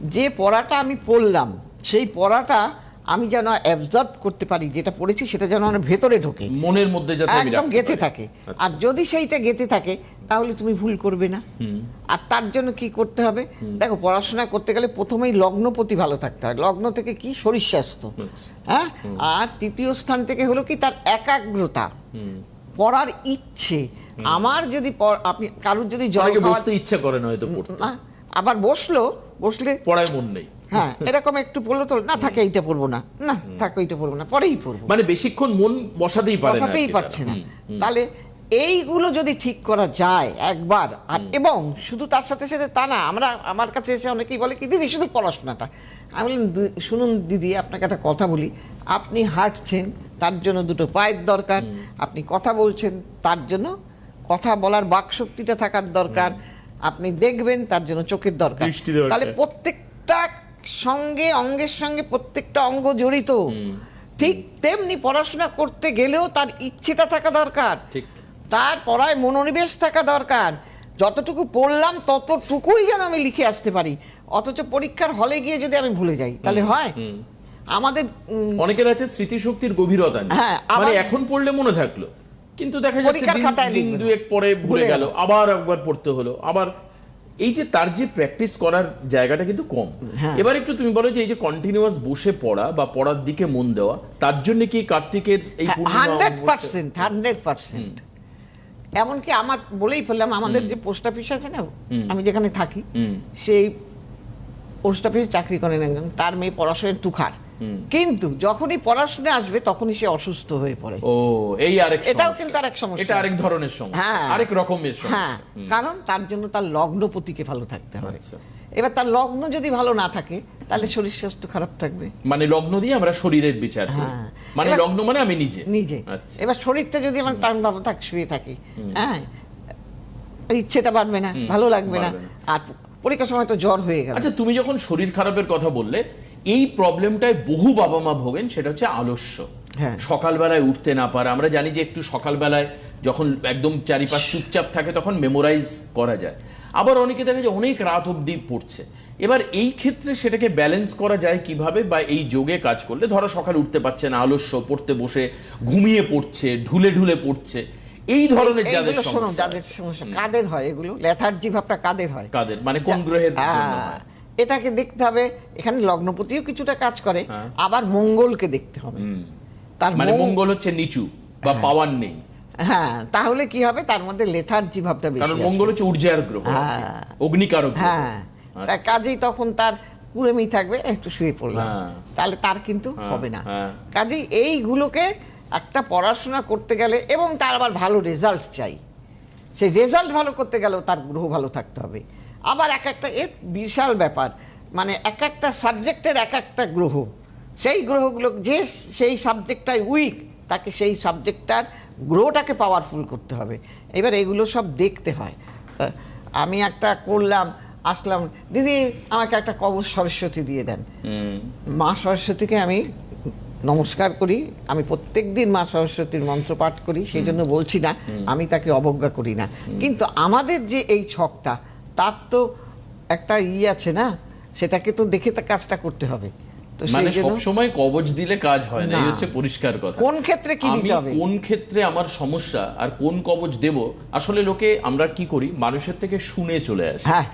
যে পড়াটা আমি পড়লাম সেই পড়াটা আমি যেন অ্যাবজর্ব করতে পারি যেটা পড়েছি সেটা যেন আমার ভেতরে ঢোকে। মনের মধ্যে একদম গেঁথে থাকে। আচ্ছা। আর যদি সেইটা গেঁথে থাকে তাহলে তুমি ভুল করবে না। আর তার জন্য কি করতে হবে? দেখো পড়াশোনা করতে গেলে প্রথমেই লগ্নপতি ভালো থাকতে হয়। লগ্ন থেকে কি? শরীর স্বাস্থ্য। আচ্ছা। হ্যাঁ? আর তৃতীয় স্থান থেকে হলো কি? তার একাগ্রতা। পড়ার ইচ্ছে। আমার যদি আপনি কারুর যদি জল বসতে ইচ্ছা করে না হয়তো না আবার বসল বসলে পড়ায় মন নেই। হ্যাঁ এরকম একটু পড়ল তো না থাকে এইটা পড়ব না না থাকে এইটা পড়ব না পরেই পড়ব। মানে বেশিক্ষণ মন বসাতেই পারে বসাতেই পারছে না। তাহলে এইগুলো যদি ঠিক করা যায় একবার আর এবং শুধু তার সাথে সাথে তা না আমরা আমার কাছে এসে অনেকেই বলে কি দিদি শুধু পড়াশোনাটা। আমি বললাম শুনুন দিদি আপনাকে একটা কথা বলি। আপনি হাঁটছেন তার জন্য দুটো পায়ের দরকার। আপনি কথা বলছেন তার জন্য কথা বলার বাকশক্তিটা থাকার দরকার। আপনি দেখবেন তার জন্য চোখের দরকার। তাহলে প্রত্যেকটা সঙ্গে অঙ্গের সঙ্গে প্রত্যেকটা অঙ্গ জড়িত। ঠিক তেমনি পড়াশোনা করতে গেলেও তার ইচ্ছেটা থাকা দরকার। ঠিক। তার পড়ায় মনোনিবেশ থাকা দরকার। যতটুকু পড়লাম ততটুকুই যেন আমি লিখে আসতে পারি। অথচ পরীক্ষার হলে গিয়ে যদি আমি ভুলে যাই তাহলে হয়। আমাদের অনেকের আছে স্মৃতিশক্তির গভীরতা হ্যাঁ, মানে এখন পড়লে মনে থাকল। কিন্তু দেখা যাচ্ছে দিন-। দুয়েক পরে ভুলে গেল। আবার একবার পড়তে হলো। আবার এই যে তার যে প্র্যাকটিস করার জায়গাটা কিন্তু কম। হ্যাঁ। এবার একটু তুমি বলো যে এই যে কন্টিনিউয়াস বসে পড়া বা পড়ার দিকে মন দেওয়া তার জন্য কি কার্তিকের এই হান্ড্রেড পার্সেন্ট হান্ড্রেড পার্সেন্ট এমনকি আমার বলেই ফেললাম আমাদের যে পোস্ট অফিস আছে না আমি যেখানে থাকি হুম। সেই পোস্ট অফিসে চাকরি করেন একজন। তার মেয়ে পড়াশোনায় তুখার কিন্তু যখনই পড়াশোনা আসবে তখনই সে অসুস্থ হয়ে পড়ে। ও এই আরেক এটাও কিন্তু আরেক সমস্যা। এটা আরেক ধরনের সমস্যা। হ্যাঁ। আরেক রকমের সমস্যা। হ্যাঁ কারণ তার জন্য তার লগ্নপতিকে ভালো থাকতে হবে। আচ্ছা। এবার তার লগ্ন যদি ভালো না থাকে তাহলে শরীর স্বাস্থ্য খারাপ থাকবে। মানে লগ্ন দিয়ে আমরা শরীরের বিচার করি। হ্যাঁ। মানে লগ্ন মানে আমি নিজে। নিজে। আচ্ছা। এবার শরীরটা যদি আমার টান ভালো থাক শুয়ে থাকে হ্যাঁ ইচ্ছেটা বাড়বে না ভালো লাগবে না। না। আর পরীক্ষার সময় তো জ্বর হয়ে গেল। আচ্ছা তুমি যখন শরীর খারাপের কথা বললে এই প্রবলেমটায় বহু বাবা মা ভোগেন সেটা হচ্ছে আলস্য। হ্যাঁ। সকালবেলায় উঠতে না পারা। আমরা জানি যে একটু সকালবেলায় যখন একদম চারিপাশ চুপচাপ থাকে তখন মেমোরাইজ করা যায়। আবার অনেকে দেখা যায় অনেক রাত অবধি পড়ছে। এবার এই ক্ষেত্রে সেটাকে ব্যালেন্স করা যায় কীভাবে বা এই যোগে কাজ করলে? ধরো সকালে উঠতে পারছে না আলস্য পড়তে বসে ঘুমিয়ে পড়ছে ঢুলে ঢুলে পড়ছে। এই ধরনের যাদের সমস্যা কাদের হয় এগুলো? লেথার্জি ভাবটা কাদের হয়? কাদের? মানে কোন গ্রহের জন্য হয়? এটাকে দেখতে হবে এখানে লগ্নপতিও কিছুটা কাজ করে হ্যাঁ। আবার মঙ্গলকে দেখতে হবে তার মানে মঙ্গল- হচ্ছে নিচু বা পাওয়ার নেই হ্যাঁ তাহলে কি হবে তার মধ্যে লেথার্জি ভাবটা বেশি কারণ মঙ্গল হচ্ছে ঊর্জার গ্রহ হ্যাঁ। অগ্নিকারক। হ্যাঁ আচ্ছা। কাজেই তখন তার কুড়েমি থাকবে একটু শুয়ে পড়লাম হ্যাঁ। তাহলে তার কিন্তু হ্যাঁ, হবে না হ্যাঁ। কাজেই এইগুলোকে একটা পড়াশোনা করতে গেলে এবং তার আবার ভালো রেজাল্ট চাই সেই রেজাল্ট ভালো করতে গেলেও তার গ্রহ ভালো থাকতে হবে আবার এক একটা এর বিশাল ব্যাপার মানে এক একটা সাবজেক্টের এক একটা গ্রহ। সেই গ্রহগুলো যে সেই সাবজেক্টটাই উইক তাকে সেই সাবজেক্টটার গ্রহটাকে পাওয়ারফুল করতে হবে। এবার এগুলো সব দেখতে হয়। আমি একটা করলাম আসলাম দিদি আমাকে একটা কবর সরস্বতী দিয়ে দেন। মা সরস্বতীকে আমি নমস্কার করি আমি প্রত্যেক দিন মা সরস্বতীর মন্ত্র পাঠ করি সেই জন্য বলছি না আমি তাকে অবজ্ঞা করি না। কিন্তু আমাদের যে এই ছকটা তার তো একটা ই আছে না সেটাকে তো দেখে তা কাজটা করতে হবে। তো মানে সবসময় জন্য সব সময় কবচ দিলে কাজ হয় না এই হচ্ছে পরিষ্কার কথা। কোন ক্ষেত্রে কি দিতে হবে? কোন ক্ষেত্রে আমার সমস্যা আর কোন কবচ দেব? আসলে লোকে আমরা কি করি? মানুষের থেকে শুনে চলে আসি। হ্যাঁ।